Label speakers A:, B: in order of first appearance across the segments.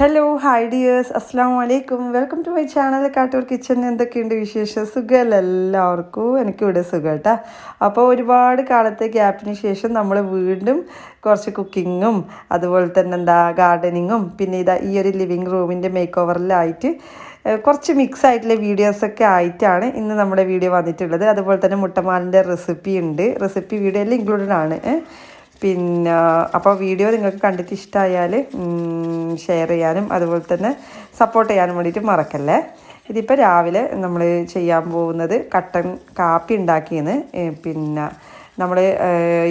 A: Hello hi dears അസ്സാം വലൈക്കും welcome to my channel Kattoor kitchen എന്തൊക്കെയുണ്ട് വിശേഷം? സുഖമല്ല എല്ലാവർക്കും? എനിക്കിവിടെ സുഖം കേട്ടോ അപ്പോൾ ഒരുപാട് കാലത്തെ ഗ്യാപ്പിന് ശേഷം നമ്മൾ വീണ്ടും കുറച്ച് കുക്കിങ്ങും അതുപോലെ തന്നെ എന്താ ഗാർഡനിങ്ങും പിന്നെ ഇതാ ഈ ഒരു ലിവിങ് റൂമിന്റെ മേക്ക് ഓവറിലായിട്ട് കുറച്ച് മിക്സ് ആയിട്ടുള്ള വീഡിയോസൊക്കെ ആയിട്ടാണ് ഇന്ന് നമ്മുടെ വീഡിയോ വന്നിട്ടുള്ളത്. അതുപോലെ തന്നെ മുട്ടമാലിന്റെ റെസിപ്പി ഉണ്ട്. റെസിപ്പി വീഡിയോ എല്ലാം ഇൻക്ലൂഡഡ് ആണ്. പിന്നെ അപ്പോൾ വീഡിയോ നിങ്ങൾക്ക് കണ്ടിട്ട് ഇഷ്ടമായാൽ ഷെയർ ചെയ്യാനും അതുപോലെ തന്നെ സപ്പോർട്ട് ചെയ്യാനും വേണ്ടിയിട്ട് മറക്കല്ലേ? ഇതിപ്പോൾ രാവിലെ നമ്മൾ ചെയ്യാൻ പോകുന്നത് കട്ടൻ കാപ്പി ഉണ്ടാക്കിയെന്ന് പിന്നെ നമ്മൾ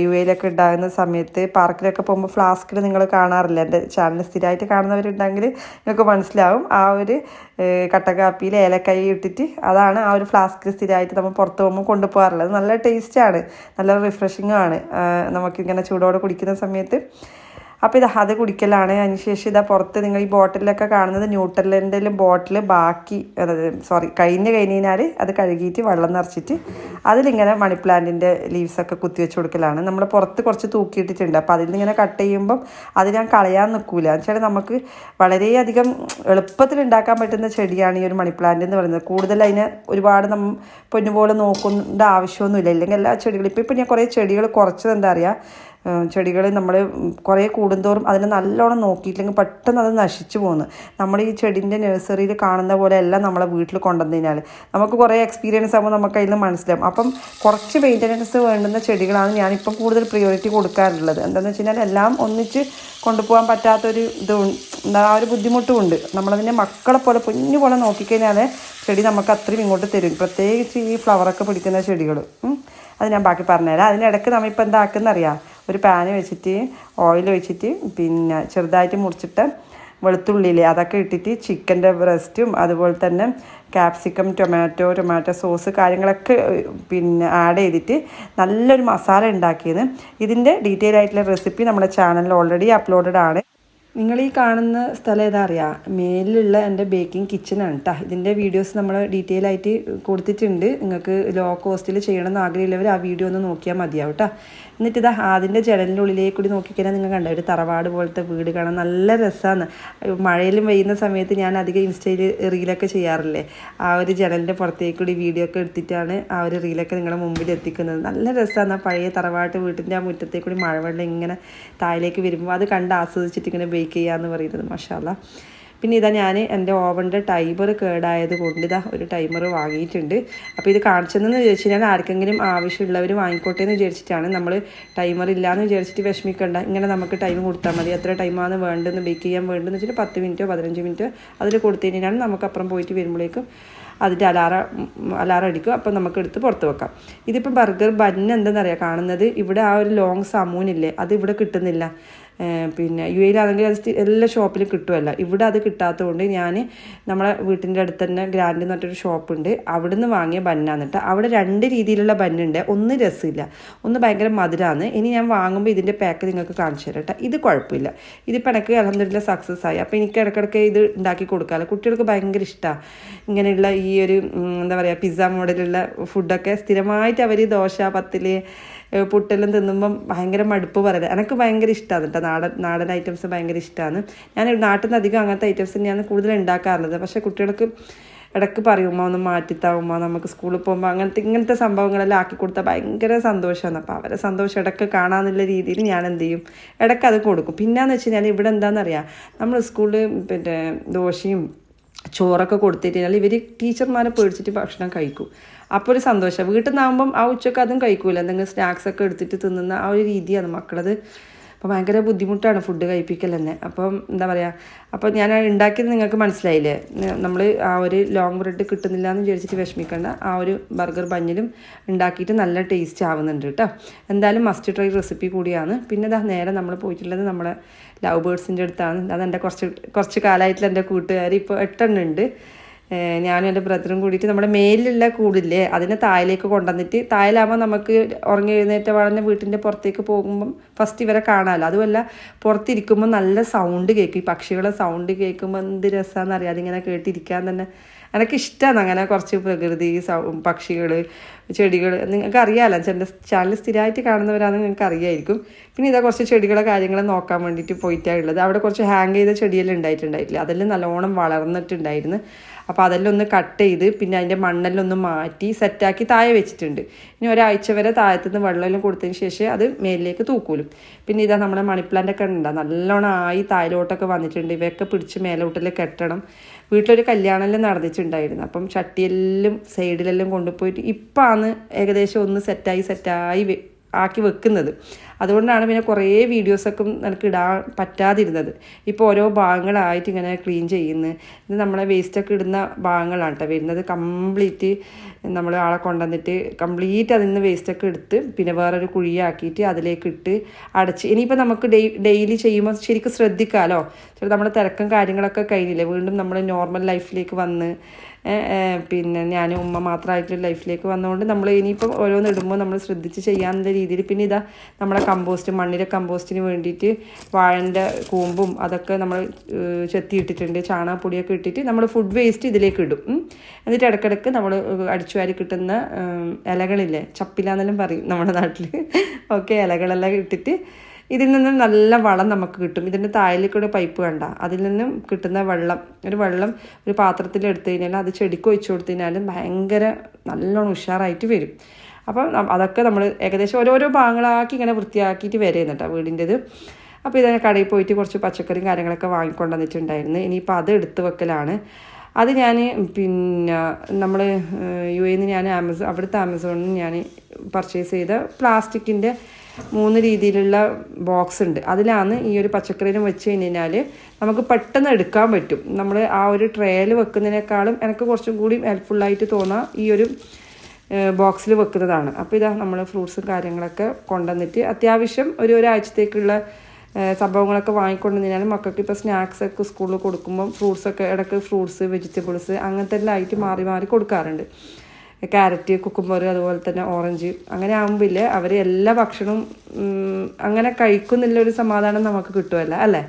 A: യു എയിലൊക്കെ ഉണ്ടാകുന്ന സമയത്ത് പാർക്കിലൊക്കെ പോകുമ്പോൾ ഫ്ലാസ്കിൽ നിങ്ങൾ കാണാറില്ല? എന്റെ ചാനൽ സ്ഥിരമായിട്ട് കാണുന്നവരുണ്ടെങ്കിൽ നിങ്ങൾക്ക് മനസ്സിലാവും. ആ ഒരു കട്ടക്കാപ്പിയിൽ ഏലക്കായി ഇട്ടിട്ട് അതാണ് ആ ഒരു ഫ്ലാസ്കിൽ സ്ഥിരമായിട്ട് നമ്മൾ പുറത്ത് പോകുമ്പോൾ കൊണ്ടുപോകാറുള്ളത്. നല്ല ടേസ്റ്റാണ്. നല്ല റിഫ്രഷിങ്ങും ആണ്. നമുക്കിങ്ങനെ ചൂടോടെ കുടിക്കുന്ന സമയത്ത്. അപ്പോൾ ഇത് അത് കുടിക്കലാണ്. അതിനുശേഷം ഇതാ പുറത്ത് നിങ്ങൾ ഈ ബോട്ടിലൊക്കെ കാണുന്നത് ന്യൂട്രലിന്റെ ബോട്ടിൽ ബാക്കി സോറി കഴിഞ്ഞ് കഴിഞ്ഞാൽ അത് കഴുകിയിട്ട് വെള്ളം നിറച്ചിട്ട് അതിലിങ്ങനെ മണി പ്ലാന്റിന്റെ ലീവ്സൊക്കെ കുത്തി വെച്ച് കൊടുക്കലാണ്. നമ്മൾ പുറത്ത് കുറച്ച് തൂക്കിയിട്ടിട്ടുണ്ട്. അപ്പോൾ അതിൽ ഇങ്ങനെ കട്ട് ചെയ്യുമ്പം അത് ഞാൻ കളയാൻ നിൽക്കൂല എന്നുവെച്ചാൽ നമുക്ക് വളരെയധികം എളുപ്പത്തിൽ ഉണ്ടാക്കാൻ പറ്റുന്ന ചെടിയാണ് ഈ ഒരു മണി പ്ലാന്റ് എന്ന് പറയുന്നത്. കൂടുതൽ അതിനെ ഒരുപാട് നമ്മ പൊന്നുപോലെ നോക്കേണ്ട ആവശ്യമൊന്നുമില്ല. ഇല്ലെങ്കിൽ എല്ലാ ചെടികളും ഇപ്പോൾ ഇപ്പോൾ ഞാൻ കുറേ ചെടികൾ കുറച്ചത് എന്താ പറയുക ചെടികൾ നമ്മൾ കുറേ കൂടുന്തോറും അതിനെ നല്ലോണം നോക്കിയിട്ടില്ലെങ്കിൽ പെട്ടെന്ന് അത് നശിച്ചു പോകുന്നു നമ്മൾ ഈ ചെടിന്റെ നഴ്സറിയിൽ കാണുന്ന പോലെ എല്ലാം നമ്മളെ വീട്ടിൽ കൊണ്ടുവന്നു കഴിഞ്ഞാൽ നമുക്ക് കുറേ എക്സ്പീരിയൻസ് ആകുമ്പോൾ നമുക്ക് അതിൽ മനസ്സിലാവും. അപ്പം കുറച്ച് മെയിന്റനൻസ് വേണ്ടുന്ന ചെടികളാണ് ഞാനിപ്പം കൂടുതൽ പ്രിയോറിറ്റി കൊടുക്കാറുള്ളത്. എന്താണെന്ന് വെച്ച് കഴിഞ്ഞാൽ എല്ലാം ഒന്നിച്ച് കൊണ്ടുപോകാൻ പറ്റാത്തൊരു ഇത് എന്താ ആ ഒരു ബുദ്ധിമുട്ടുമുണ്ട്. നമ്മളതിനെ മക്കളെ പോലെ കുഞ്ഞു പോലെ നോക്കിക്കഴിഞ്ഞാൽ ചെടി നമുക്ക് അത്രയും ഇങ്ങോട്ട് തരും. പ്രത്യേകിച്ച് ഈ ഫ്ലവറൊക്കെ പിടിക്കുന്ന ചെടികൾ അത് ഞാൻ ബാക്കി പറഞ്ഞുതരാം. അതിനിടയ്ക്ക് നമ്മളിപ്പോൾ എന്താക്കുന്ന അറിയാം ഒരു പാന് വെച്ചിട്ട് ഓയിൽ വെച്ചിട്ട് പിന്നെ ചെറുതായിട്ട് മുറിച്ചിട്ട് വെളുത്തുള്ളിൽ അതൊക്കെ ഇട്ടിട്ട് ചിക്കന്റെ ബ്രസ്റ്റും അതുപോലെ തന്നെ ക്യാപ്സിക്കം ടൊമാറ്റോ ടൊമാറ്റോ സോസ് കാര്യങ്ങളൊക്കെ പിന്നെ ആഡ് ചെയ്തിട്ട് നല്ലൊരു മസാല ഉണ്ടാക്കിയത്. ഇതിന്റെ ഡീറ്റെയിൽ ആയിട്ടുള്ള റെസിപ്പി നമ്മുടെ ചാനലിൽ ഓൾറെഡി അപ്ലോഡഡ് ആണ്. നിങ്ങൾ ഈ കാണുന്ന സ്ഥലം ഏതാ അറിയാം? മേലിലുള്ള എന്റെ ബേക്കിംഗ് കിച്ചണാണ് കേട്ടോ ഇതിന്റെ വീഡിയോസ് നമ്മൾ ഡീറ്റെയിൽ ആയിട്ട് കൊടുത്തിട്ടുണ്ട്. നിങ്ങൾക്ക് ലോ കോസ്റ്റിൽ ചെയ്യണമെന്ന് ആഗ്രഹമുള്ളവർ ആ വീഡിയോ ഒന്ന് നോക്കിയാൽ മതിയാവും കേട്ടോ എന്നിട്ട് ഇത് അതിന്റെ ജനലിന്റെ ഉള്ളിലേക്ക് കൂടി നോക്കിക്കഴിഞ്ഞാൽ നിങ്ങൾ കണ്ട ഒരു തറവാട് പോലത്തെ വീട് കാണാൻ നല്ല രസമാണ്. മഴയിലും പെയ്യുന്ന സമയത്ത് ഞാൻ അധികം ഇൻസ്റ്റയിൽ റീലൊക്കെ ചെയ്യാറില്ലേ? ആ ഒരു ജനലിന്റെ പുറത്തേക്ക് കൂടി വീഡിയോ ഒക്കെ എടുത്തിട്ടാണ് ആ ഒരു റീലൊക്കെ നിങ്ങളുടെ മുമ്പിൽ എത്തിക്കുന്നത്. നല്ല രസമാണ് ആ പഴയ തറവാട്ട് വീട്ടിന്റെ ആ മുറ്റത്തേക്ക് കൂടി മഴവെള്ളം ഇങ്ങനെ താഴേക്ക് വരുമ്പോൾ അത് കണ്ട് ആസ്വദിച്ചിട്ട് ഇങ്ങനെ ബേക്ക് ചെയ്യാമെന്ന് പറയുന്നത്. മഷാല പിന്നെ ഇതാ ഞാൻ എന്റെ ഓവന്റെ ടൈമർ കേടായത് കൊണ്ട് ഇതാ ഒരു ടൈമർ വാങ്ങിയിട്ടുണ്ട്. അപ്പോൾ ഇത് കാണിച്ചതെന്ന് ചോദിച്ചു കഴിഞ്ഞാൽ ആർക്കെങ്കിലും ആവശ്യമുള്ളവർ വാങ്ങിക്കോട്ടെ എന്ന് വിചാരിച്ചിട്ടാണ് നമ്മൾ ടൈമർ ഇല്ലയെന്ന് വിചാരിച്ചിട്ട് വിഷമിക്കേണ്ട. ഇങ്ങനെ നമുക്ക് ടൈം കൊടുത്താൽ മതി. എത്ര ടൈമാണ് വേണ്ടതെന്ന് ബേക്ക് ചെയ്യാൻ വേണ്ടതെന്ന് വെച്ചിട്ട് പത്ത് മിനിറ്റോ പതിനഞ്ച് മിനിറ്റോ അതിൽ കൊടുത്തു കഴിഞ്ഞാൽ നമുക്ക് അപ്പുറം പോയിട്ട് വരുമ്പോഴേക്കും അതിന്റെ അലാറ അലാറ അടിക്കും അപ്പോൾ നമുക്ക് എടുത്ത് പുറത്ത് വെക്കാം. ഇതിപ്പം ബർഗർ ബന്ന് എന്താണെന്നറിയാം. കാണുന്നത് ഇവിടെ ആ ഒരു ലോങ് സമൂനില്ലേ? അത് ഇവിടെ കിട്ടുന്നില്ല. പിന്നെ യു എയിലാണെങ്കിൽ അത് എല്ലാ ഷോപ്പിലും കിട്ടുമല്ല ഇവിടെ അത് കിട്ടാത്തതുകൊണ്ട് ഞാൻ നമ്മളെ വീട്ടിന്റെ അടുത്ത് തന്നെ ഗ്രാൻഡ് എന്ന് പറഞ്ഞൊരു ഷോപ്പുണ്ട്. അവിടുന്ന് വാങ്ങിയ ബന്നാന്നിട്ട് അവിടെ രണ്ട് രീതിയിലുള്ള ബന്നുണ്ട്. ഒന്ന് രസമില്ല. ഒന്ന് ഭയങ്കര മധുരമാണ് ഇനി ഞാൻ വാങ്ങുമ്പോൾ ഇതിന്റെ പാക്ക് നിങ്ങൾക്ക് കാണിച്ചു തരാം കേട്ടോ. ഇത് കുഴപ്പമില്ല. ഇതിപ്പോൾ എനിക്ക് അലഹമില്ല സക്സസ് ആയി. അപ്പോൾ എനിക്ക് ഇടയ്ക്കിടയ്ക്ക് ഇത് ഉണ്ടാക്കി കൊടുക്കാമല്ലോ കുട്ടികൾക്ക് ഭയങ്കര ഇഷ്ടമാണ് ഇങ്ങനെയുള്ള ഈ ഒരു എന്താ പറയുക പിസ്സ മോഡലുള്ള ഫുഡൊക്കെ സ്ഥിരമായിട്ട് അവർ ദോശ പത്തിൽ ഏഹ് പുട്ടെല്ലാം തിന്നുമ്പം ഭയങ്കര മടുപ്പ് പറയുന്നത് എനിക്ക് ഭയങ്കര ഇഷ്ടമാണ് കേട്ടോ നാടൻ നാടൻ ഐറ്റംസ് ഭയങ്കര ഇഷ്ടമാണ് ഞാൻ നാട്ടിൽ നിന്ന് അധികം അങ്ങനത്തെ ഐറ്റംസ് തന്നെയാണ് കൂടുതൽ ഉണ്ടാക്കാറുള്ളത് പക്ഷേ കുട്ടികൾക്ക് ഇടയ്ക്ക് പറയും ഉമ്മ ഒന്ന് മാറ്റിത്താവുമ്മ നമുക്ക് സ്കൂളിൽ പോകുമ്പോൾ അങ്ങനത്തെ ഇങ്ങനത്തെ സംഭവങ്ങളെല്ലാം ആക്കി കൊടുത്താൽ ഭയങ്കര സന്തോഷമാണ് അപ്പോൾ അവരെ സന്തോഷം ഇടയ്ക്ക് കാണാമെന്നുള്ള രീതിയിൽ ഞാൻ എന്ത് ചെയ്യും? ഇടയ്ക്ക് അത് കൊടുക്കും. പിന്നെന്ന് വെച്ച് കഴിഞ്ഞാൽ ഇവിടെ എന്താണെന്നറിയാം നമ്മൾ സ്കൂളിൽ പിന്നെ ദോശയും ചോറൊക്കെ കൊടുത്തിട്ട് കഴിഞ്ഞാൽ ഇവർ ടീച്ചർമാരെ പേടിച്ചിട്ട് ഭക്ഷണം കഴിക്കും. അപ്പോൾ ഒരു സന്തോഷം. വീട്ടിൽ നിന്നാകുമ്പം ആ ഉച്ചയ്ക്ക് അതും കഴിക്കൂല. എന്തെങ്കിലും സ്നാക്സ് ഒക്കെ എടുത്തിട്ട് തിന്നുന്ന ആ ഒരു രീതിയാണ്. മക്കളത് അപ്പോൾ ഭയങ്കര ബുദ്ധിമുട്ടാണ് ഫുഡ് കഴിപ്പിക്കൽ തന്നെ അപ്പം എന്താ പറയുക അപ്പോൾ ഞാൻ ഉണ്ടാക്കിയത് നിങ്ങൾക്ക് മനസ്സിലായില്ലേ? നമ്മൾ ആ ഒരു ലോങ് ബ്രെഡ് കിട്ടുന്നില്ല എന്ന് വിചാരിച്ചിട്ട് വിഷമിക്കേണ്ട ആ ഒരു ബർഗർ ബഞ്ഞിലും ഉണ്ടാക്കിയിട്ട് നല്ല ടേസ്റ്റ് ആവുന്നുണ്ട് കേട്ടോ എന്തായാലും മസ്റ്റ് ട്രൈ റെസിപ്പി കൂടിയാണ്. പിന്നെ ഇതാ നേരെ നമ്മൾ പോയിട്ടുള്ളത് നമ്മുടെ ലവ് ബേർഡ്സിന്റെ അടുത്താണ്. അതെന്റെ കുറച്ച് കുറച്ച് കാലമായിട്ടുള്ള എന്റെ കൂട്ടുകാർ ഇപ്പോൾ എട്ടെണ്ണം ഉണ്ട് ഏഹ് ഞാനും എന്റെ ബ്രദറും കൂടിയിട്ട് നമ്മുടെ മേലിലുള്ള കൂടില്ലേ അതിനെ താഴേക്ക് കൊണ്ടുവന്നിട്ട് തായലാകുമ്പോൾ നമുക്ക് ഉറങ്ങി എഴുന്നേറ്റ വളഞ്ഞ വീട്ടിന്റെ പുറത്തേക്ക് പോകുമ്പം ഫസ്റ്റ് ഇവരെ കാണാമല്ലോ അതുമല്ല പുറത്തിരിക്കുമ്പോൾ നല്ല സൗണ്ട് കേൾക്കും. ഈ പക്ഷികളെ സൗണ്ട് കേൾക്കുമ്പോൾ എന്ത് രസമാണെന്ന് അറിയാം. അതിങ്ങനെ കേട്ടിരിക്കാൻ തന്നെ എനിക്ക് ഇഷ്ടമാണ് അങ്ങനെ കുറച്ച് പ്രകൃതി പക്ഷികൾ ചെടികൾ നിങ്ങൾക്ക് അറിയാമല്ലോ എന്റെ ചാനൽ സ്ഥിരമായിട്ട് കാണുന്നവരാണെന്ന് നിങ്ങൾക്ക് അറിയായിരിക്കും. പിന്നെ ഇതാ കുറച്ച് ചെടികളെ കാര്യങ്ങൾ നോക്കാൻ വേണ്ടിയിട്ട് പോയിട്ടാണ് ഉള്ളത്. അവിടെ കുറച്ച് ഹാങ് ചെയ്ത ചെടിയെല്ലാം ഉണ്ടായിട്ടുണ്ടായിട്ടില്ല. അതെല്ലാം നല്ലോണം വളർന്നിട്ടുണ്ടായിരുന്നു. അപ്പോൾ അതെല്ലാം ഒന്ന് കട്ട് ചെയ്ത് പിന്നെ അതിന്റെ മണ്ണെല്ലാം ഒന്ന് മാറ്റി സെറ്റാക്കി താഴെ വെച്ചിട്ടുണ്ട്. ഇനി ഒരാഴ്ച വരെ താഴത്തുനിന്ന് വെള്ളമെല്ലാം കൊടുത്തതിന് ശേഷം അത് മേലിലേക്ക് തൂക്കൂലും. പിന്നെ ഇതാ നമ്മുടെ മണിപ്ലാന്റൊക്കെ ഉണ്ടാകും നല്ലോണം ആയി താഴോട്ടൊക്കെ വന്നിട്ടുണ്ട്. ഇവയൊക്കെ പിടിച്ച് മേലോട്ടിൽ കെട്ടണം. വീട്ടിലൊരു കല്യാണമെല്ലാം നടന്നിട്ടുണ്ടായിരുന്നു. അപ്പം ചട്ടിയെല്ലാം സൈഡിലെല്ലാം കൊണ്ടുപോയിട്ട് ഇപ്പാണ് ഏകദേശം ഒന്ന് സെറ്റായി സെറ്റായി ആക്കി വെക്കുന്നത്. അതുകൊണ്ടാണ് പിന്നെ കുറേ വീഡിയോസൊക്കെ നമുക്ക് ഇടാൻ പറ്റാതിരുന്നത്. ഇപ്പോൾ ഓരോ ഭാഗങ്ങളായിട്ട് ഇങ്ങനെ ക്ലീൻ ചെയ്യുന്നത് ഇത് നമ്മളെ വേസ്റ്റൊക്കെ ഇടുന്ന ഭാഗങ്ങളാണ് കേട്ടോ വരുന്നത്. കംപ്ലീറ്റ് നമ്മൾ ആളെ കൊണ്ടുവന്നിട്ട് കംപ്ലീറ്റ് അതിൽ നിന്ന് വേസ്റ്റൊക്കെ എടുത്ത് പിന്നെ വേറൊരു കുഴിയാക്കിയിട്ട് അതിലേക്ക് ഇട്ട് അടച്ച്. ഇനിയിപ്പോൾ നമുക്ക് ഡെയ് ഡെയിലി ചെയ്യുമ്പോൾ ശരിക്കും ശ്രദ്ധിക്കാമല്ലോ ചില നമ്മുടെ തിരക്കും കാര്യങ്ങളൊക്കെ കഴിഞ്ഞില്ലേ? വീണ്ടും നമ്മൾ നോർമൽ ലൈഫിലേക്ക് വന്ന് പിന്നെ ഞാൻ ഉമ്മ മാത്രമായിട്ട് ലൈഫിലേക്ക് വന്നതുകൊണ്ട് നമ്മൾ ഇനിയിപ്പം ഓരോന്ന് ഇടുമ്പോൾ നമ്മൾ ശ്രദ്ധിച്ച് ചെയ്യാമെന്ന രീതിയിൽ പിന്നെ ഇതാ നമ്മുടെ കമ്പോസ്റ്റ് മണ്ണിലെ കമ്പോസ്റ്റിന് വേണ്ടിയിട്ട് വാഴന്റെ കൂമ്പും അതൊക്കെ നമ്മൾ ചെത്തിയിട്ടിട്ടുണ്ട്. ചാണകപ്പൊടിയൊക്കെ ഇട്ടിട്ട് നമ്മൾ ഫുഡ് വേസ്റ്റ് ഇതിലേക്ക് ഇടും. എന്നിട്ട് ഇടയ്ക്കിടയ്ക്ക് നമ്മൾ അടിച്ചുവാരി കിട്ടുന്ന ഇലകളില്ലേ? ഇലകളില്ലേ ചപ്പിലാന്നെല്ലാം പറയും നമ്മുടെ നാട്ടിൽ ഓക്കെ ഇലകളെല്ലാം ഇട്ടിട്ട് ഇതിൽ നിന്നും നല്ല വളം നമുക്ക് കിട്ടും. ഇതിന്റെ താഴേക്കൂടെ പൈപ്പ് കണ്ട. അതിൽ നിന്നും കിട്ടുന്ന വെള്ളം ഒരു വെള്ളം ഒരു പാത്രത്തിൽ എടുത്തു കഴിഞ്ഞാൽ അത് ചെടിക്ക് ഒഴിച്ചു കൊടുത്തു കഴിഞ്ഞാൽ ഭയങ്കര നല്ലോണം ഉഷാറായിട്ട് വരും. അപ്പം അതൊക്കെ നമ്മൾ ഏകദേശം ഓരോരോ ഭാഗങ്ങളാക്കി ഇങ്ങനെ വൃത്തിയാക്കിയിട്ട് വരെ കേട്ടോ വീടിന്റെത്. അപ്പോൾ ഇതിനെ കടയിൽ പോയിട്ട് കുറച്ച് പച്ചക്കറിയും കാര്യങ്ങളൊക്കെ വാങ്ങിക്കൊണ്ട് വന്നിട്ടുണ്ടായിരുന്നു ഇനിയിപ്പോൾ അത് എടുത്തു വെക്കലാണ്. അത് ഞാൻ പിന്നെ നമ്മൾ യു എയിൽ നിന്ന് ഞാൻ ആമസോൺ അവിടുത്തെ ആമസോണിൽ നിന്ന് ഞാൻ പർച്ചേസ് ചെയ്ത പ്ലാസ്റ്റിക്കിന്റെ മൂന്ന് രീതിയിലുള്ള ബോക്സ് ഉണ്ട്. അതിലാണ് ഈ ഒരു പച്ചക്കറിയിലും വെച്ച് കഴിഞ്ഞാൽ നമുക്ക് പെട്ടെന്ന് എടുക്കാൻ പറ്റും. നമ്മൾ ആ ഒരു ട്രേയിൽ വെക്കുന്നതിനേക്കാളും എനിക്ക് കുറച്ചും കൂടി ഹെൽപ്ഫുള്ളായിട്ട് തോന്നാം ഈ ഒരു ബോക്സിൽ വെക്കുന്നതാണ്. അപ്പോൾ ഇതാ നമ്മൾ ഫ്രൂട്ട്സും കാര്യങ്ങളൊക്കെ കൊണ്ടുവന്നിട്ട് അത്യാവശ്യം ഒരു ഒരാഴ്ചത്തേക്കുള്ള സംഭവങ്ങളൊക്കെ വാങ്ങിക്കൊണ്ടുവന്നാലും മക്കൾക്ക് ഇപ്പോൾ സ്നാക്സ് ഒക്കെ സ്കൂളിൽ കൊടുക്കുമ്പം ഫ്രൂട്ട്സൊക്കെ ഇടയ്ക്ക് ഫ്രൂട്ട്സ് വെജിറ്റബിൾസ് അങ്ങനത്തെ എല്ലാം ആയിട്ട് മാറി മാറി കൊടുക്കാറുണ്ട്. ക്യാരറ്റ് കുക്കുംബർ അതുപോലെ തന്നെ ഓറഞ്ച്. അങ്ങനെ ആകുമ്പില്ലേ അവർ എല്ലാ ഭക്ഷണവും അങ്ങനെ കഴിക്കുന്നില്ല ഒരു സമാധാനം നമുക്ക് കിട്ടുമല്ല അല്ലേ?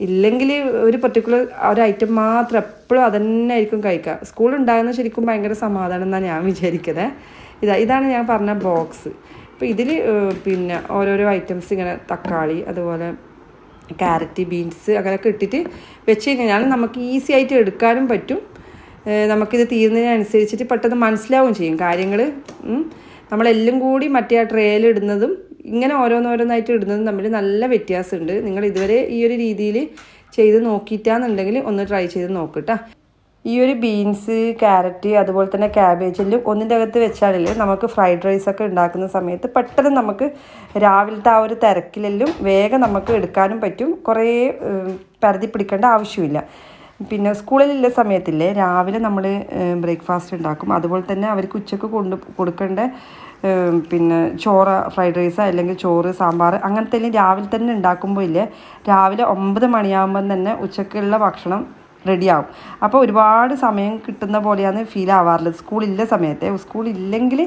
A: ഇല്ലെങ്കിൽ ഒരു പെർട്ടിക്കുലർ ഒരു ഐറ്റം മാത്രം എപ്പോഴും അതന്നെ ആയിരിക്കും കഴിക്കുക സ്കൂൾ ഉണ്ടാകുന്ന ശരിക്കും ഭയങ്കര സമാധാനം എന്നാണ് ഞാൻ വിചാരിക്കുന്നത് ഇതാ ഇതാണ് ഞാൻ പറഞ്ഞ ബോക്സ് അപ്പോൾ ഇതിൽ പിന്നെ ഓരോരോ ഐറ്റംസ് ഇങ്ങനെ തക്കാളി അതുപോലെ ക്യാരറ്റ് ബീൻസ് അങ്ങനെയൊക്കെ ഇട്ടിട്ട് വെച്ച് കഴിഞ്ഞാൽ നമുക്ക് ഈസി ആയിട്ട് എടുക്കാനും പറ്റും. നമുക്കിത് തീരുന്നതിനനുസരിച്ചിട്ട് പെട്ടെന്ന് മനസ്സിലാവുകയും ചെയ്യും. കാര്യങ്ങൾ നമ്മളെല്ലാം കൂടി മറ്റേ ആ ട്രേയിൽ ഇടുന്നതും ഇങ്ങനെ ഓരോന്നോരോന്നായിട്ട് ഇടുന്നതും തമ്മിൽ നല്ല വ്യത്യാസമുണ്ട്. നിങ്ങൾ ഇതുവരെ ഈ ഒരു രീതിയിൽ ചെയ്ത് നോക്കിയിട്ടാന്നുണ്ടെങ്കിൽ ഒന്ന് ട്രൈ ചെയ്ത് നോക്കട്ടാ ഈ ഒരു ബീൻസ് ക്യാരറ്റ് അതുപോലെ തന്നെ ക്യാബേജെല്ലാം ഒന്നിന്റെ അകത്ത് വെച്ചാലല്ലേ നമുക്ക് ഫ്രൈഡ് റൈസ് ഒക്കെ ഉണ്ടാക്കുന്ന സമയത്ത് പെട്ടെന്ന് നമുക്ക് രാവിലത്തെ ആ ഒരു തിരക്കിലെല്ലാം വേഗം നമുക്ക് എടുക്കാനും പറ്റും. കുറേ പരതി പിടിക്കേണ്ട ആവശ്യമില്ല. പിന്നെ സ്കൂളിലുള്ള സമയത്തില്ലേ രാവിലെ നമ്മൾ ബ്രേക്ക്ഫാസ്റ്റ് ഉണ്ടാക്കും. അതുപോലെ തന്നെ അവർക്ക് ഉച്ചയ്ക്ക് കൊണ്ട് കൊടുക്കേണ്ട പിന്നെ ചോറ് ഫ്രൈഡ് റൈസ് അല്ലെങ്കിൽ ചോറ് സാമ്പാർ അങ്ങനത്തെ രാവിലെ തന്നെ ഉണ്ടാക്കുമ്പോൾ ഇല്ലേ രാവിലെ ഒമ്പത് മണിയാകുമ്പം തന്നെ ഉച്ചക്കുള്ള ഭക്ഷണം റെഡിയാവും. അപ്പോൾ ഒരുപാട് സമയം കിട്ടുന്ന പോലെയാണ് ഫീൽ ആവാറുള്ളത്. സ്കൂളില്ല സമയത്തെ സ്കൂളില്ലെങ്കിൽ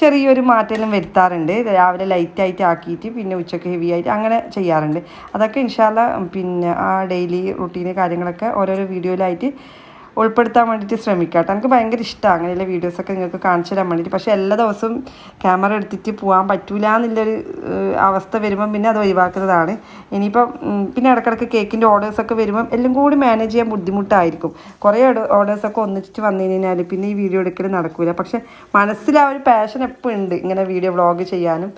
A: ചെറിയൊരു മാറ്റമെല്ലാം വരുത്താറുണ്ട്. രാവിലെ ലൈറ്റ് ആയിട്ട് ആക്കിയിട്ട് പിന്നെ ഉച്ചയ്ക്ക് ഹെവി ആയിട്ട് അങ്ങനെ ചെയ്യാറുണ്ട്. അതൊക്കെ ഇൻഷാല്ല പിന്നെ ആ ഡെയിലി റുട്ടീന് കാര്യങ്ങളൊക്കെ ഓരോരോ വീഡിയോയിലായിട്ട് ഉൾപ്പെടുത്താൻ വേണ്ടിയിട്ട് ശ്രമിക്കാം കേട്ടോ. എനിക്ക് ഭയങ്കര ഇഷ്ടമാണ് അങ്ങനെയുള്ള വീഡിയോസൊക്കെ നിങ്ങൾക്ക് കാണിച്ചു തരാൻ വേണ്ടിയിട്ട്. പക്ഷേ എല്ലാ ദിവസവും ക്യാമറ എടുത്തിട്ട് പോകാൻ പറ്റൂല എന്നുള്ളൊരു അവസ്ഥ വരുമ്പം പിന്നെ അത് ഒഴിവാക്കുന്നതാണ്. ഇനിയിപ്പം പിന്നെ ഇടയ്ക്കിടയ്ക്ക് കേക്കിന്റെ ഓർഡേഴ്സൊക്കെ വരുമ്പം എല്ലാം കൂടി മാനേജ് ചെയ്യാൻ ബുദ്ധിമുട്ടായിരിക്കും. കുറേ ഓർഡേഴ്സൊക്കെ ഒന്നിച്ചിട്ട് വന്നു കഴിഞ്ഞാൽ പിന്നെ ഈ വീഡിയോ എടുക്കൽ നടക്കില്ല പക്ഷേ മനസ്സിൽ ആ ഒരു പാഷൻ എപ്പോഴും ഉണ്ട് ഇങ്ങനെ വീഡിയോ വ്ളോഗ് ചെയ്യാനും.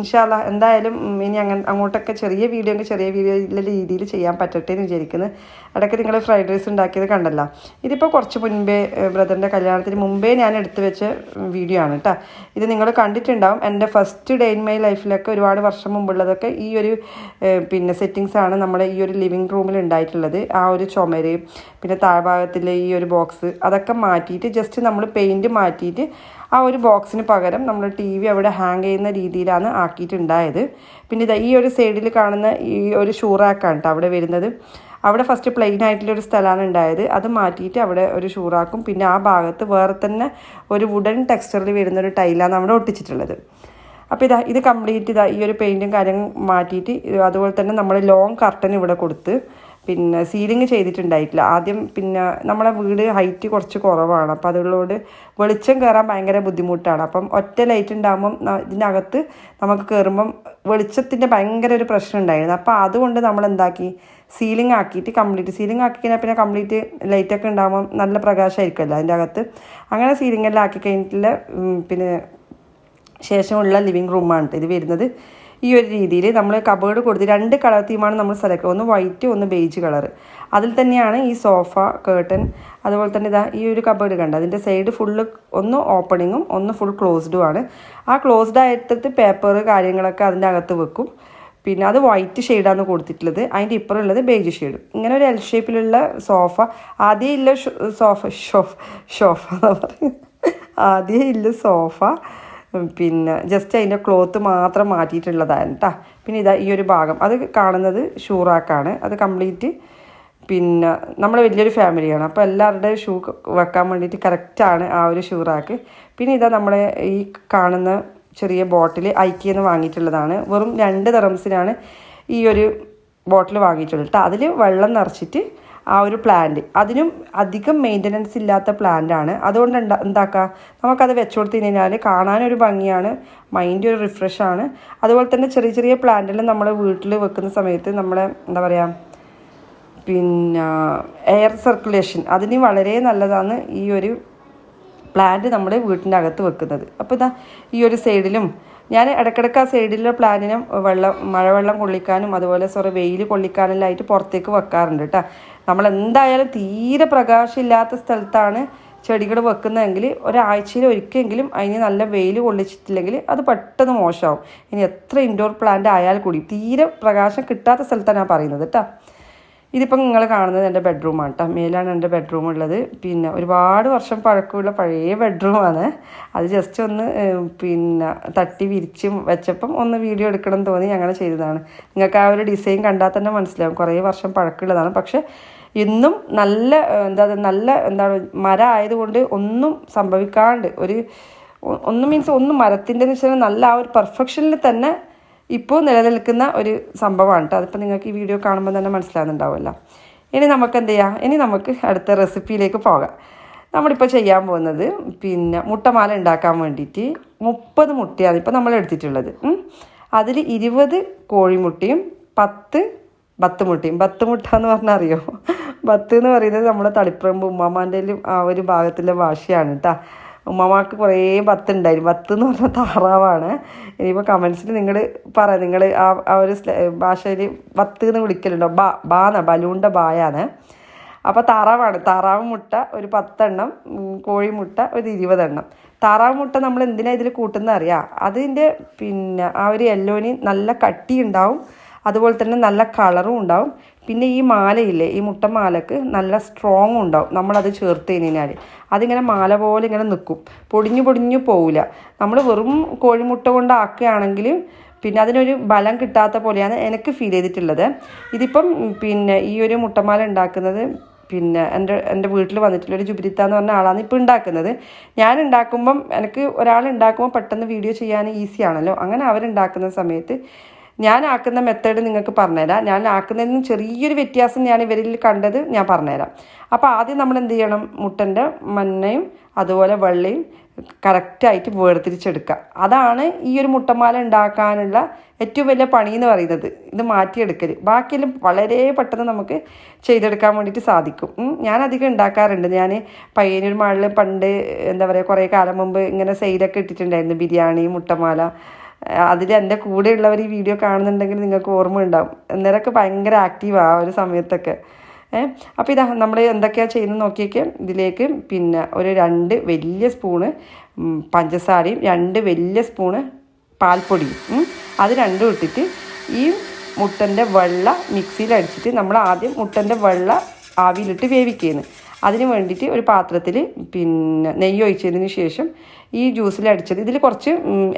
A: ഇൻഷാല്ല എന്തായാലും ഇനി അങ്ങനെ അങ്ങോട്ടൊക്കെ ചെറിയ വീഡിയോ എങ്കിൽ ചെറിയ വീഡിയോ രീതിയിൽ ചെയ്യാൻ പറ്റട്ടെ എന്ന് വിചാരിക്കുന്നത് ഇടയ്ക്ക് നിങ്ങൾ ഫ്രൈഡ് റൈസ് ഉണ്ടാക്കിയത് കണ്ടല്ലോ. ഇതിപ്പോൾ കുറച്ച് മുൻപേ ബ്രദറിന്റെ കല്യാണത്തിന് മുമ്പേ ഞാൻ എടുത്തു വെച്ച വീഡിയോ ആണ് കേട്ടോ ഇത് നിങ്ങൾ കണ്ടിട്ടുണ്ടാവും. എന്റെ ഫസ്റ്റ് ഡേ ഇൻ മൈ ലൈഫിലൊക്കെ ഒരുപാട് വർഷം മുമ്പുള്ളതൊക്കെ ഈ ഒരു പിന്നെ സെറ്റിങ്സ് ആണ് നമ്മുടെ ഈ ഒരു ലിവിങ് റൂമിൽ ഉണ്ടായിട്ടുള്ളത്. ആ ഒരു ചുമര് പിന്നെ താഴ്ഭാഗത്തിലെ ഈ ഒരു ബോക്സ് അതൊക്കെ മാറ്റിയിട്ട് ജസ്റ്റ് നമ്മൾ പെയിന്റ് മാറ്റിയിട്ട് ആ ഒരു ബോക്സിന് പകരം നമ്മൾ ടി വി അവിടെ ഹാങ് ചെയ്യുന്ന രീതിയിലാണ് ആക്കിയിട്ടുണ്ടായത്. പിന്നെ ഇതാ ഈ ഒരു സൈഡിൽ കാണുന്ന ഈ ഒരു ഷൂറാക്കാണ് കേട്ടോ അവിടെ വരുന്നത്. അവിടെ ഫസ്റ്റ് പ്ലെയിൻ ആയിട്ടുള്ള ഒരു സ്ഥലമാണ് ഉണ്ടായത്. അത് മാറ്റിയിട്ട് അവിടെ ഒരു ഷൂറാക്കും പിന്നെ ആ ഭാഗത്ത് വേറെ തന്നെ ഒരു വുഡൻ ടെക്സ്ചറിൽ വരുന്ന ഒരു ടൈലാണ് അവിടെ ഒട്ടിച്ചിട്ടുള്ളത്. അപ്പോൾ ഇതാ ഇത് കംപ്ലീറ്റ് ഇതാ ഈ ഒരു പെയിന്റും കാര്യങ്ങളും മാറ്റിയിട്ട് അതുപോലെ തന്നെ നമ്മൾ ലോങ് കർട്ടൻ ഇവിടെ കൊടുത്ത് പിന്നെ സീലിംഗ് ചെയ്തിട്ടുണ്ടായിട്ടില്ല. ആദ്യം പിന്നെ നമ്മളെ വീട് ഹൈറ്റ് കുറച്ച് കുറവാണ്. അപ്പോൾ അതുള്ളതുകൊണ്ട് വെളിച്ചം കയറാൻ ഭയങ്കര ബുദ്ധിമുട്ടാണ്. അപ്പം ഒറ്റ ലൈറ്റ് ഉണ്ടാകുമ്പം ഇതിനകത്ത് നമുക്ക് കയറുമ്പം വെളിച്ചത്തിന്റെ ഭയങ്കര ഒരു പ്രശ്നം ഉണ്ടായിരുന്നു. അപ്പോൾ അതുകൊണ്ട് നമ്മൾ എന്താക്കി? സീലിംഗ് ആക്കിയിട്ട് കംപ്ലീറ്റ് സീലിംഗ് ആക്കി കഴിഞ്ഞാൽ പിന്നെ കംപ്ലീറ്റ് ലൈറ്റൊക്കെ ഉണ്ടാകുമ്പം നല്ല പ്രകാശമായിരിക്കുമല്ലോ അതിന്റെ അകത്ത് അങ്ങനെ സീലിംഗ് എല്ലാം ആക്കി കഴിഞ്ഞിട്ടുള്ള പിന്നെ ശേഷമുള്ള ലിവിങ് റൂമാണ് ഇത് വരുന്നത്. ഈ ഒരു രീതിയിൽ നമ്മൾ കബേർഡ് കൊടുത്ത് രണ്ട് കളർ തീമാണ് നമ്മൾ സെലക്ട് ഒന്ന് വൈറ്റ് ഒന്ന് ബേജ് കളർ അതിൽ തന്നെയാണ് ഈ സോഫ കേട്ടൺ അതുപോലെ തന്നെ ഇതാ ഈ ഒരു കബേർഡ് കണ്ട? അതിന്റെ സൈഡ് ഫുള്ള് ഒന്ന് ഓപ്പണിങ്ങും ഒന്ന് ഫുൾ ക്ലോസ്ഡും ആണ്. ആ ക്ലോസ്ഡ് ആയിട്ട് പേപ്പർ കാര്യങ്ങളൊക്കെ അതിന്റെ അകത്ത് വെക്കും. പിന്നെ അത് വൈറ്റ് ഷെയ്ഡാണ് കൊടുത്തിട്ടുള്ളത്. അതിന്റെ ഇപ്പുറം ഉള്ളത് ബേജ് ഷെയ്ഡ് ഇങ്ങനെ ഒരു എൽ ഷേപ്പിലുള്ള സോഫ ആദ്യം ഇല്ല സോഫ ഷോഫ് ഷോഫ എന്ന് പറയുന്നത്. ആദ്യം ഇല്ല സോഫ പിന്നെ ജസ്റ്റ് അതിന്റെ ക്ലോത്ത് മാത്രം മാറ്റിയിട്ടുള്ളതാണ് കേട്ടോ പിന്നെ ഇതാ ഈ ഒരു ഭാഗം. അത് കാണുന്നത് ഷൂറാക്കാണ്. അത് കംപ്ലീറ്റ് പിന്നെ നമ്മൾ വലിയൊരു ഫാമിലിയാണ് അപ്പോൾ എല്ലാവരുടെയും ഷൂ വെക്കാൻ വേണ്ടിയിട്ട് കറക്റ്റാണ് ആ ഒരു ഷൂറാക്ക്. പിന്നെ ഇതാ നമ്മളെ ഈ കാണുന്ന ചെറിയ ബോട്ടിൽ ഐക്കിയെന്ന് വാങ്ങിയിട്ടുള്ളതാണ്. വെറും രണ്ട് തെറംസിനാണ് ഈ ഒരു ബോട്ടിൽ വാങ്ങിയിട്ടുള്ളത് കേട്ടോ അതിൽ വെള്ളം നിറച്ചിട്ട് ആ ഒരു പ്ലാന്റ് അതിനും അധികം മെയിന്റനൻസ് ഇല്ലാത്ത പ്ലാന്റാണ് അതുകൊണ്ട് എന്താ എന്താക്കുക നമുക്കത് വെച്ചു കൊടുത്തു കഴിഞ്ഞാൽ കാണാനൊരു ഭംഗിയാണ് മൈൻഡ് ഒരു റിഫ്രഷാണ് അതുപോലെ തന്നെ ചെറിയ ചെറിയ പ്ലാന്റെല്ലാം നമ്മൾ വീട്ടിൽ വെക്കുന്ന സമയത്ത് നമ്മളെ എന്താ പറയുക പിന്നെ എയർ സർക്കുലേഷൻ അതിന് വളരെ നല്ലതാണ് ഈ ഒരു പ്ലാന്റ് നമ്മുടെ വീട്ടിന്റെ അകത്ത് വെക്കുന്നത്. അപ്പോൾ ഇതാ ഈ ഒരു സൈഡിലും ഞാൻ ഇടയ്ക്കിടയ്ക്ക് ആ സൈഡിലെ പ്ലാന്റിനും വെള്ളം മഴവെള്ളം കൊള്ളിക്കാനും അതുപോലെ സോറി വെയിൽ കൊള്ളിക്കാനെല്ലാം ആയിട്ട് പുറത്തേക്ക് വെക്കാറുണ്ട് കേട്ടോ. നമ്മൾ എന്തായാലും തീരെ പ്രകാശമില്ലാത്ത സ്ഥലത്താണ് ചെടികൾ വെക്കുന്നതെങ്കിൽ ഒരാഴ്ചയിൽ ഒരിക്കലെങ്കിലും അതിന് നല്ല വെയിൽ കൊള്ളിച്ചിട്ടില്ലെങ്കിൽ അത് പെട്ടെന്ന് മോശമാവും. ഇനി എത്ര ഇൻഡോർ പ്ലാന്റ് ആയാൽ കൂടി തീരെ പ്രകാശം കിട്ടാത്ത സ്ഥലത്താണ് ഞാൻ പറയുന്നത് കേട്ടോ. ഇതിപ്പം നിങ്ങൾ കാണുന്നത് എന്റെ ബെഡ്റൂമാണ് കേട്ടോ. മേലാണ് എന്റെ ബെഡ്റൂം ഉള്ളത്. പിന്നെ ഒരുപാട് വർഷം പഴക്കമുള്ള പഴയ ബെഡ്റൂമാണ് അത് ജസ്റ്റ് ഒന്ന് പിന്നെ തട്ടി വിരിച്ചും വെച്ചപ്പം ഒന്ന് വീഡിയോ എടുക്കണം തോന്നി അങ്ങനെ ചെയ്തതാണ്. നിങ്ങൾക്ക് ആ ഒരു ഡിസൈൻ കണ്ടാൽ തന്നെ മനസ്സിലാവും. കുറേ വർഷം പഴക്കമുള്ളതാണ്. പക്ഷേ ഇന്നും നല്ല എന്താ നല്ല എന്താണ് മരം ആയതുകൊണ്ട് ഒന്നും സംഭവിക്കാണ്ട് ഒരു ഒന്ന് മീൻസ് ഒന്നും മരത്തിന്റെ എന്ന് വെച്ചാൽ നല്ല ആ ഒരു പെർഫെക്ഷനിൽ തന്നെ ഇപ്പോൾ നിലനിൽക്കുന്ന ഒരു സംഭവമാണ് കേട്ടോ അതിപ്പോൾ നിങ്ങൾക്ക് ഈ വീഡിയോ കാണുമ്പോൾ തന്നെ മനസ്സിലാകുന്നുണ്ടാവുമല്ലോ ഇനി നമുക്ക് എന്ത് ചെയ്യാം? ഇനി നമുക്ക് അടുത്ത റെസിപ്പിയിലേക്ക് പോകാം. നമ്മളിപ്പോൾ ചെയ്യാൻ പോകുന്നത് പിന്നെ മുട്ടമാല ഉണ്ടാക്കാൻ വേണ്ടിയിട്ട് മുപ്പത് മുട്ടയാണ് ഇപ്പോൾ നമ്മൾ എടുത്തിട്ടുള്ളത്. അതിൽ ഇരുപത് കോഴിമുട്ടയും പത്ത് ബത്ത് മുട്ടയും ബത്ത് മുട്ട എന്ന് പറഞ്ഞാൽ അറിയോ? ബത്ത് എന്ന് പറയുന്നത് നമ്മുടെ തളിപ്പറമ്പ് ഉമ്മാമാന്റെ ആ ഒരു ഭാഗത്തിലെ ഭാഷയാണ് കേട്ടോ ഉമ്മമാർക്ക് കുറേ ബത്ത് ഉണ്ടായിരുന്നു ബത്ത് എന്ന് പറഞ്ഞാൽ താറാവാണ്. ഇനിയിപ്പോൾ കമൻസിൽ നിങ്ങൾ പറ നിങ്ങൾ ആ ആ ഒരു ഭാഷയിൽ ബത്ത് എന്ന് വിളിക്കലുണ്ടോ? ബാ ബാന്ന ബലൂണ്ട ബായാണ്. അപ്പോൾ താറാവാണ്. താറാവ് മുട്ട ഒരു പത്തെണ്ണം കോഴി കോഴിമുട്ട ഒരു ഇരുപതെണ്ണം. താറാവ് മുട്ട നമ്മൾ എന്തിനാണ് ഇതിൽ കൂട്ടുന്ന അറിയാം? അതിന്റെ പിന്നെ ആ ഒരു യെല്ലോന് നല്ല കട്ടി ഉണ്ടാവും അതുപോലെ തന്നെ നല്ല കളറും ഉണ്ടാവും. പിന്നെ ഈ മാലയില്ലേ ഈ മുട്ടമാലക്ക് നല്ല സ്ട്രോങ് ഉണ്ടാവും. നമ്മളത് ചേർത്ത് കഴിഞ്ഞാൽ അതിങ്ങനെ മാല പോലെ ഇങ്ങനെ നിൽക്കും പൊടിഞ്ഞു പൊടിഞ്ഞു പോവില്ല. നമ്മൾ വെറും കോഴിമുട്ട കൊണ്ടാക്കുകയാണെങ്കിൽ പിന്നെ അതിനൊരു ബലം കിട്ടാത്ത പോലെയാണ് എനിക്ക് ഫീൽ ചെയ്തിട്ടുള്ളത്. ഇതിപ്പം പിന്നെ ഈ ഒരു മുട്ടമാല ഉണ്ടാക്കുന്നത് പിന്നെ എന്റെ എന്റെ വീട്ടിൽ വന്നിട്ടുള്ള ഒരു ജുബിരിത്ത എന്ന് പറഞ്ഞ ആളാണ് ഇപ്പോൾ ഉണ്ടാക്കുന്നത്. ഞാൻ ഉണ്ടാക്കുമ്പം എനിക്ക് ഒരാൾ ഉണ്ടാക്കുമ്പോൾ പെട്ടെന്ന് വീഡിയോ ചെയ്യാൻ ഈസിയാണല്ലോ അങ്ങനെ അവരുണ്ടാക്കുന്ന സമയത്ത് ഞാൻ ആക്കുന്ന മെത്തേഡ് നിങ്ങൾക്ക് പറഞ്ഞുതരാം. ഞാൻ ആക്കുന്നതിന് ചെറിയൊരു വ്യത്യാസം ഞാൻ ഇവരിൽ കണ്ടത് ഞാൻ പറഞ്ഞുതരാം. അപ്പോൾ ആദ്യം നമ്മൾ എന്ത് ചെയ്യണം? മുട്ടന്റെ മഞ്ഞയും അതുപോലെ വെള്ളയും കറക്റ്റായിട്ട് വേർതിരിച്ചെടുക്കുക. അതാണ് ഈ ഒരു മുട്ടമാല ഉണ്ടാക്കാനുള്ള ഏറ്റവും വലിയ പണി എന്ന് പറയുന്നത്. ഇത് മാറ്റിയെടുക്കൽ ബാക്കിയെല്ലാം വളരെ പെട്ടെന്ന് നമുക്ക് ചെയ്തെടുക്കാൻ വേണ്ടിയിട്ട് സാധിക്കും. ഞാൻ അധികം ഉണ്ടാക്കാറുണ്ട്. ഞാൻ പയ്യന്നൂർ മാളിൽ പണ്ട് എന്താ പറയുക കുറേ കാലം മുമ്പ് ഇങ്ങനെ സെയിലൊക്കെ ഇട്ടിട്ടുണ്ടായിരുന്നു. ബിരിയാണി മുട്ടമാല അതിൽ എന്റെ കൂടെയുള്ളവർ ഈ വീഡിയോ കാണുന്നുണ്ടെങ്കിൽ നിങ്ങൾക്ക് ഓർമ്മ ഉണ്ടാവും അന്നേരമൊക്കെ ഭയങ്കര ആക്റ്റീവാണ് ആ ഒരു സമയത്തൊക്കെ. ഏഹ് അപ്പോൾ ഇതാ നമ്മൾ എന്തൊക്കെയാണ് ചെയ്യുന്നത് നോക്കിയൊക്കെ. ഇതിലേക്ക് പിന്നെ ഒരു രണ്ട് വലിയ സ്പൂണ് പഞ്ചസാരയും രണ്ട് വലിയ സ്പൂണ് പാൽപ്പൊടിയും അത് രണ്ടും ഇട്ടിട്ട് ഈ മുട്ടന്റെ വെള്ള മിക്സിയിൽ അടിച്ചിട്ട് നമ്മൾ ആദ്യം മുട്ടന്റെ വെള്ള ആവിയിലിട്ട് വേവിക്കുന്നു. അതിന് വേണ്ടിയിട്ട് ഒരു പാത്രത്തിൽ പിന്നെ നെയ്യ് ഒഴിച്ചതിന് ശേഷം ഈ ജ്യൂസിൽ അടിച്ചത് ഇതിൽ കുറച്ച്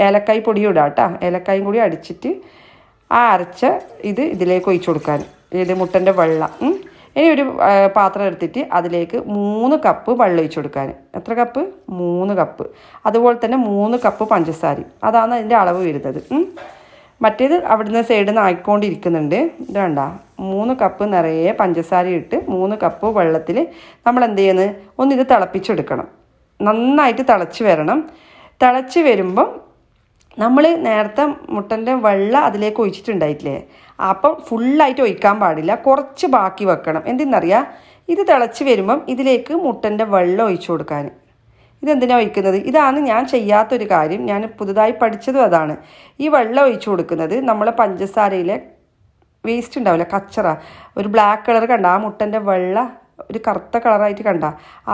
A: ഏലക്കായ് പൊടിയും ഇടാം കേട്ടോ. ഏലക്കായും കൂടി അടിച്ചിട്ട് ആ അരച്ച ഇത് ഇതിലേക്ക് ഒഴിച്ചു കൊടുക്കാൻ. ഇത് മുട്ടന്റെ വെള്ളം ഇനി ഒരു പാത്രം എടുത്തിട്ട് അതിലേക്ക് മൂന്ന് കപ്പ് വെള്ളം ഒഴിച്ചു കൊടുക്കാൻ. എത്ര കപ്പ്? മൂന്ന് കപ്പ്. അതുപോലെ തന്നെ മൂന്ന് കപ്പ് പഞ്ചസാരയും. അതാണ് അതിന്റെ അളവ് വരുന്നത്. മറ്റേത് അവിടുന്ന് സൈഡിൽ നിന്ന് ആയിക്കൊണ്ടിരിക്കുന്നുണ്ട്. ഇത് വേണ്ട മൂന്ന് കപ്പ് നിറയെ പഞ്ചസാര ഇട്ട് മൂന്ന് കപ്പ് വെള്ളത്തിൽ നമ്മൾ എന്ത് ചെയ്യുന്നത് ഒന്ന് ഇത് തിളപ്പിച്ചെടുക്കണം. നന്നായിട്ട് തിളച്ച് വരണം. തിളച്ച് വരുമ്പം നമ്മൾ നേരത്തെ മുട്ടന്റെ വെള്ളം അതിലേക്ക് ഒഴിച്ചിട്ടുണ്ടായിട്ടില്ലേ? അപ്പം ഫുള്ളായിട്ട് ഒഴിക്കാൻ പാടില്ല. കുറച്ച് ബാക്കി വെക്കണം. എന്തെന്നറിയാം? ഇത് തിളച്ച് വരുമ്പം ഇതിലേക്ക് മുട്ടന്റെ വെള്ളം ഒഴിച്ചു കൊടുക്കാൻ. ഇതെന്തിനാണ് ഒഴിക്കുന്നത്? ഇതാണ് ഞാൻ ചെയ്യാത്തൊരു കാര്യം. ഞാൻ പുതുതായി പഠിച്ചതും അതാണ്. ഈ വെള്ളം ഒഴിച്ചു കൊടുക്കുന്നത് നമ്മളെ പഞ്ചസാരയിലെ വേസ്റ്റ് ഉണ്ടാവില്ല? കച്ചറ. ഒരു ബ്ലാക്ക് കളർ കണ്ട ആ മുട്ടന്റെ വെള്ള ഒരു കറുത്ത കളറായിട്ട് കണ്ട.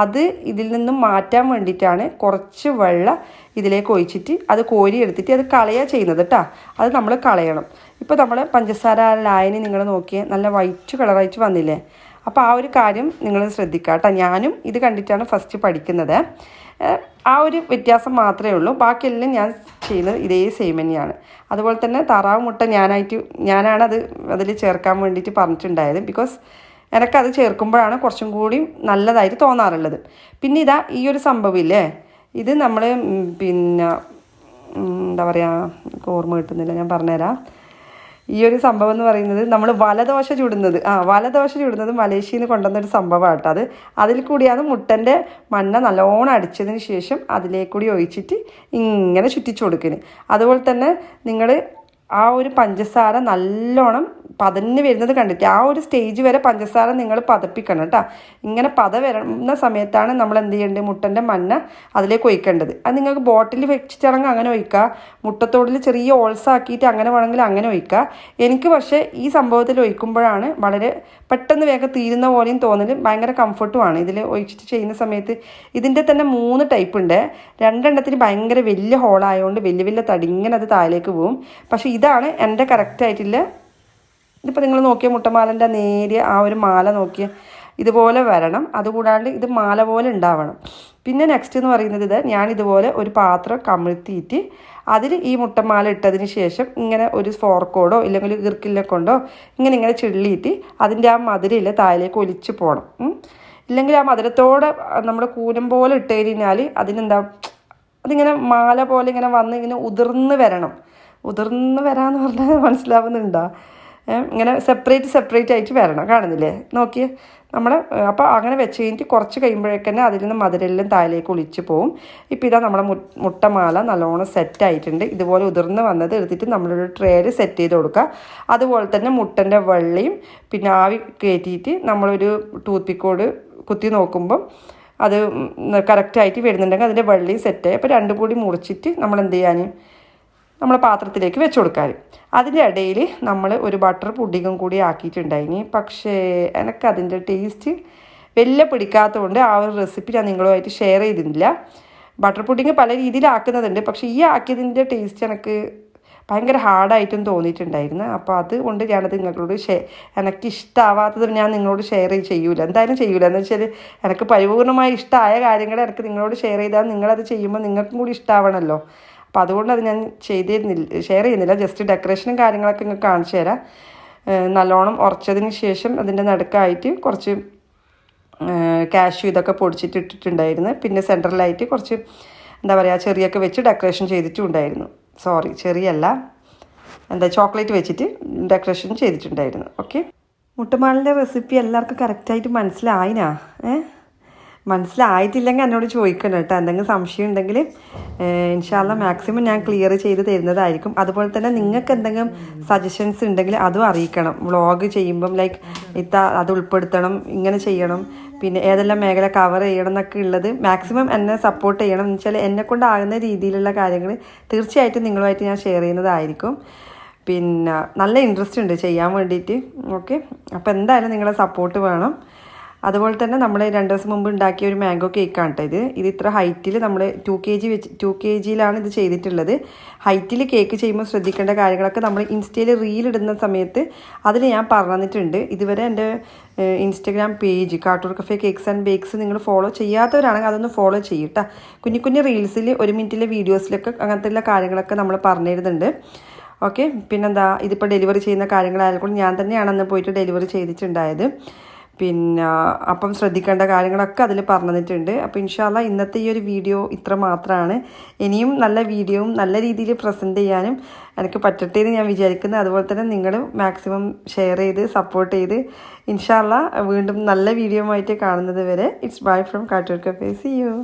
A: അത് ഇതിൽ നിന്നും മാറ്റാൻ വേണ്ടിയിട്ടാണ് കുറച്ച് വെള്ളം ഇതിലേക്ക് ഒഴിച്ചിട്ട് അത് കോരി എടുത്തിട്ട് അത് കളയുക ചെയ്യുന്നത് കേട്ടോ അത് നമ്മൾ കളയണം. ഇപ്പോൾ നമ്മൾ പഞ്ചസാര ലായനി നിങ്ങൾ നോക്കിയാൽ നല്ല വൈറ്റ് കളറായിട്ട് വന്നില്ലേ? അപ്പോൾ ആ ഒരു കാര്യം നിങ്ങൾ ശ്രദ്ധിക്കുക കേട്ടോ ഞാനും ഇത് കണ്ടിട്ടാണ് ഫസ്റ്റ് പഠിക്കുന്നത്. ആ ഒരു വ്യത്യാസം മാത്രമേ ഉള്ളൂ. ബാക്കിയെല്ലാം ഞാൻ ചെയ്യുന്നത് ഇതേ സെയിം തന്നെയാണ്. അതുപോലെ തന്നെ താറാവ് മുട്ട ഞാനായിട്ട് ഞാനാണ് അത് അതിൽ ചേർക്കാൻ വേണ്ടിയിട്ട് പറഞ്ഞിട്ടുണ്ടായത്. ബിക്കോസ് എനിക്കത് ചേർക്കുമ്പോഴാണ് കുറച്ചും കൂടി നല്ലതായിട്ട് തോന്നാറുള്ളത്. പിന്നെ ഇതാ ഈ ഒരു സംഭവമില്ലേ ഇത് നമ്മൾ പിന്നെ എന്താ പറയുക ഓർമ്മ കിട്ടുന്നില്ല. ഞാൻ പറഞ്ഞുതരാം. ഈ ഒരു സംഭവം എന്ന് പറയുന്നത് നമ്മൾ വലദോശ ചുടുന്നത്. ആ വലദോശ ചുടുന്നത് മലേഷ്യയിൽ നിന്ന് കൊണ്ടുവന്നൊരു സംഭവമാണ് കേട്ടോ അത്. അതിൽ കൂടിയാണ് മുട്ടന്റെ മണ്ണ നല്ലോണം അടിച്ചതിന് ശേഷം അതിലേക്കൂടി ഒഴിച്ചിട്ട് ഇങ്ങനെ ചുറ്റിച്ചു കൊടുക്കുന്നത് അതുപോലെ തന്നെ നിങ്ങൾ ആ ഒരു പഞ്ചസാര നല്ലോണം പതഞ്ഞ് വരുന്നത് കണ്ടിട്ട് ആ ഒരു സ്റ്റേജ് വരെ പഞ്ചസാര നിങ്ങൾ പതപ്പിക്കണം കേട്ടോ ഇങ്ങനെ പത വരുന്ന സമയത്താണ് നമ്മൾ എന്ത് ചെയ്യേണ്ടത്? മുട്ടന്റെ മഞ്ഞ അതിലേക്ക് ഒഴിക്കേണ്ടത്. അത് നിങ്ങൾക്ക് ബോട്ടിൽ വെച്ചിട്ടാണെങ്കിൽ അങ്ങനെ ഒഴിക്കുക. മുട്ടത്തോടിൽ ചെറിയ ഓൾസ് ആക്കിയിട്ട് അങ്ങനെ വേണമെങ്കിൽ അങ്ങനെ ഒഴിക്കുക. എനിക്ക് പക്ഷേ ഈ സംഭവത്തിൽ ഒഴിക്കുമ്പോഴാണ് വളരെ പെട്ടെന്ന് വേഗം തീരുന്ന പോലെയും തോന്നൽ ഭയങ്കര കംഫർട്ടുമാണ് ഇതിൽ ഒഴിച്ചിട്ട് ചെയ്യുന്ന സമയത്ത് ഇതിന്റെ തന്നെ മൂന്ന് ടൈപ്പ് ഉണ്ട്. രണ്ടെണ്ണത്തിന് ഭയങ്കര വലിയ ഹോളായതുകൊണ്ട് വലിയ വലിയ തടിങ്ങനെ അത് താഴേക്ക് പോകും പക്ഷേ ഇതാണ് എന്റെ കറക്റ്റായിട്ടില്ല ഇതിപ്പോൾ നിങ്ങൾ നോക്കിയ മുട്ടമാലന്റെ നേരിയ ആ ഒരു മാല നോക്കിയ ഇതുപോലെ വരണം. അതുകൂടാണ്ട് ഇത് മാല പോലെ ഉണ്ടാവണം. പിന്നെ നെക്സ്റ്റ് എന്ന് പറയുന്നത് ഇത് ഞാൻ ഇതുപോലെ ഒരു പാത്രം കമിഴ്ത്തിയിട്ട് അതിൽ ഈ മുട്ടമാല ഇട്ടതിന് ശേഷം ഇങ്ങനെ ഒരു ഫോർക്കോടോ ഇല്ലെങ്കിൽ ഇർക്കില്ലെ കൊണ്ടോ ഇങ്ങനെ ഇങ്ങനെ ചിള്ളിയിട്ട് അതിന്റെ ആ മധുരയിൽ താഴേക്ക് ഒലിച്ച് പോകണം. ഇല്ലെങ്കിൽ ആ മധുരത്തോടെ നമ്മൾ കൂനം പോലെ ഇട്ട് കഴിഞ്ഞാൽ അതിനെന്താ അതിങ്ങനെ മാല പോലെ ഇങ്ങനെ വന്ന് ഇങ്ങനെ ഉതിർന്ന് വരണം. ഉതിർന്ന് വരാന്ന് പറഞ്ഞാൽ മനസ്സിലാവുന്നുണ്ടോ. ഇങ്ങനെ സെപ്പറേറ്റ് സെപ്പറേറ്റ് ആയിട്ട് വരണം. കാണുന്നില്ലേ? നോക്കിയേ. നമ്മൾ അപ്പോൾ അങ്ങനെ വെച്ച് കഴിഞ്ഞിട്ട് കുറച്ച് കഴിയുമ്പോഴേക്ക് തന്നെ അതിൽ നിന്ന് മധുരെല്ലാം താഴേക്ക് ഒളിച്ച് പോവും. ഇപ്പോൾ ഇതാ നമ്മുടെ മുട്ടമാല നല്ലോണം സെറ്റ് ആയിട്ടുണ്ട്. ഇതുപോലെ ഉതിർന്ന് വന്നത് എടുത്തിട്ട് നമ്മളൊരു ട്രേയിൽ സെറ്റ് ചെയ്ത് കൊടുക്കുക. അതുപോലെ തന്നെ മുട്ടന്റെ വെള്ളയും പിന്നെ ആവി കയറ്റിയിട്ട് നമ്മളൊരു ടൂത്ത് പിക്കോട് കുത്തി നോക്കുമ്പം അത് കറക്റ്റായിട്ട് വരുന്നുണ്ടെങ്കിൽ അതിന്റെ വെള്ളയും സെറ്റായി അപ്പോൾ രണ്ടും കൂടി മുറിച്ചിട്ട് നമ്മൾ എന്ത് ചെയ്യാൻ നമ്മൾ പാത്രത്തിലേക്ക് വെച്ച് കൊടുക്കാൻ. അതിന്റെ ഇടയിൽ നമ്മൾ ഒരു ബട്ടർ പുഡിങ്ങും കൂടി ആക്കിയിട്ടുണ്ടായിനി പക്ഷേ എനിക്ക് അതിന്റെ ടേസ്റ്റ് വലിയ പിടിക്കാത്തതുകൊണ്ട് ആ ഒരു റെസിപ്പി ഞാൻ നിങ്ങളുമായിട്ട് ഷെയർ ചെയ്തിട്ടില്ല. ബട്ടർ പുഡിങ് പല രീതിയിലാക്കുന്നതുണ്ട് പക്ഷേ ഈ ആക്കിയതിന്റെ ടേസ്റ്റ് എനിക്ക് ഭയങ്കര ഹാർഡായിട്ടും തോന്നിയിട്ടുണ്ടായിരുന്നു. അപ്പോൾ അതുകൊണ്ട് ഞാനത് നിങ്ങളോട് ഷെ എനിക്ക് ഇഷ്ടമാവാത്തത് ഞാൻ നിങ്ങളോട് ഷെയർ ചെയ്യൂല. എന്തായാലും ചെയ്യൂല. എന്ന് വെച്ചാൽ എനിക്ക് പരിപൂർണമായി ഇഷ്ടമായ കാര്യങ്ങൾ എനിക്ക് നിങ്ങളോട് ഷെയർ ചെയ്താൽ നിങ്ങളത് ചെയ്യുമ്പോൾ നിങ്ങൾക്കും കൂടി ഇഷ്ടമാവണമല്ലോ അപ്പോൾ അതുകൊണ്ട് അത് ഞാൻ ചെയ്തിരുന്നില്ല ഷെയർ ചെയ്യുന്നില്ല. ജസ്റ്റ് ഡെക്കറേഷനും കാര്യങ്ങളൊക്കെ നിങ്ങൾക്ക് കാണിച്ചു തരാം. നല്ലോണം ഉറച്ചതിന് ശേഷം അതിന്റെ നടുക്കായിട്ട് കുറച്ച് കാഷ്യൂ ഇതൊക്കെ പൊടിച്ചിട്ട് ഇട്ടിട്ടുണ്ടായിരുന്നു. പിന്നെ സെൻട്രലായിട്ട് കുറച്ച് എന്താ പറയുക ചെറിയൊക്കെ വെച്ച് ഡെക്കറേഷൻ ചെയ്തിട്ടും ഉണ്ടായിരുന്നു. സോറി ചെറിയല്ല. എന്താ ചോക്ലേറ്റ് വെച്ചിട്ട് ഡെക്കറേഷൻ ചെയ്തിട്ടുണ്ടായിരുന്നു. ഓക്കെ മുട്ടമാളിന്റെ റെസിപ്പി എല്ലാവർക്കും കറക്റ്റായിട്ട് മനസ്സിലായിനാ? ഏ? മനസ്സിലായിട്ടില്ലെങ്കിൽ എന്നോട് ചോദിക്കണം കേട്ടോ. എന്തെങ്കിലും സംശയം ഉണ്ടെങ്കിൽ ഇൻഷാല്ല മാക്സിമം ഞാൻ ക്ലിയർ ചെയ്ത് തരുന്നതായിരിക്കും. അതുപോലെ തന്നെ നിങ്ങൾക്ക് എന്തെങ്കിലും സജഷൻസ് ഉണ്ടെങ്കിൽ അതും അറിയിക്കണം. വ്ളോഗ് ചെയ്യുമ്പം ലൈക്ക് ഇത്ത അത് ഉൾപ്പെടുത്തണം ഇങ്ങനെ ചെയ്യണം. പിന്നെ ഏതെല്ലാം മേഖല കവർ ചെയ്യണം എന്നൊക്കെ ഉള്ളത് മാക്സിമം എന്നെ സപ്പോർട്ട് ചെയ്യണം. എന്ന് വെച്ചാൽ എന്നെ കൊണ്ടാകുന്ന രീതിയിലുള്ള കാര്യങ്ങൾ തീർച്ചയായിട്ടും നിങ്ങളുമായിട്ട് ഞാൻ ഷെയർ ചെയ്യുന്നതായിരിക്കും. പിന്നെ നല്ല ഇൻട്രസ്റ്റ് ഉണ്ട് ചെയ്യാൻ വേണ്ടിയിട്ട്. ഓക്കെ അപ്പോൾ എന്തായാലും നിങ്ങളെ സപ്പോർട്ട് വേണം. അതുപോലെ തന്നെ നമ്മൾ രണ്ട് ദിവസം മുമ്പ് ഉണ്ടാക്കിയ ഒരു മാംഗോ കേക്കാണ് കേട്ടോ ഇത്. ഇത് ഇത്ര ഹൈറ്റിൽ നമ്മൾ ടു കെ ജി വെച്ച് ടു കെ ജിയിലാണ് ഇത് ചെയ്തിട്ടുള്ളത്. ഹൈറ്റിൽ കേക്ക് ചെയ്യുമ്പോൾ ശ്രദ്ധിക്കേണ്ട കാര്യങ്ങളൊക്കെ നമ്മൾ ഇൻസ്റ്റയിൽ റീൽ ഇടുന്ന സമയത്ത് അതിൽ ഞാൻ പറഞ്ഞിട്ടുണ്ട്. ഇതുവരെ എന്റെ Instagram page Kattoor cafe cakes and bakes നിങ്ങൾ ഫോളോ ചെയ്യാത്തവരാണെങ്കിൽ അതൊന്ന് ഫോളോ ചെയ്യട്ടോ. കുഞ്ഞു കുഞ്ഞു റീൽസിൽ ഒരു മിനിറ്റിലെ വീഡിയോസിലൊക്കെ അങ്ങനത്തെ കാര്യങ്ങളൊക്കെ നമ്മൾ പറഞ്ഞിരുന്നുണ്ട് ഓക്കെ പിന്നെന്താ? ഇതിപ്പോൾ ഡെലിവറി ചെയ്യുന്ന കാര്യങ്ങളായാലും ഞാൻ തന്നെയാണ് അന്ന് പോയിട്ട് ഡെലിവറി ചെയ്തിട്ടുണ്ടായത്. പിന്നെ അപ്പം ശ്രദ്ധിക്കേണ്ട കാര്യങ്ങളൊക്കെ അതിൽ പറഞ്ഞിട്ടുണ്ട്. അപ്പോൾ ഇൻഷാല്ല ഇന്നത്തെ ഈ ഒരു വീഡിയോ ഇത്ര മാത്രമാണ് ഇനിയും നല്ല വീഡിയോയും നല്ല രീതിയിൽ പ്രസന്റ് ചെയ്യാനും എനിക്ക് പറ്റട്ടെ എന്ന് ഞാൻ വിചാരിക്കുന്നത് അതുപോലെ തന്നെ നിങ്ങൾ മാക്സിമം ഷെയർ ചെയ്ത് സപ്പോർട്ട് ചെയ്ത് ഇൻഷാല്ല വീണ്ടും നല്ല വീഡിയോ ആയിട്ട് കാണുന്നത് വരെ. It's bye from Kattoor cafe see you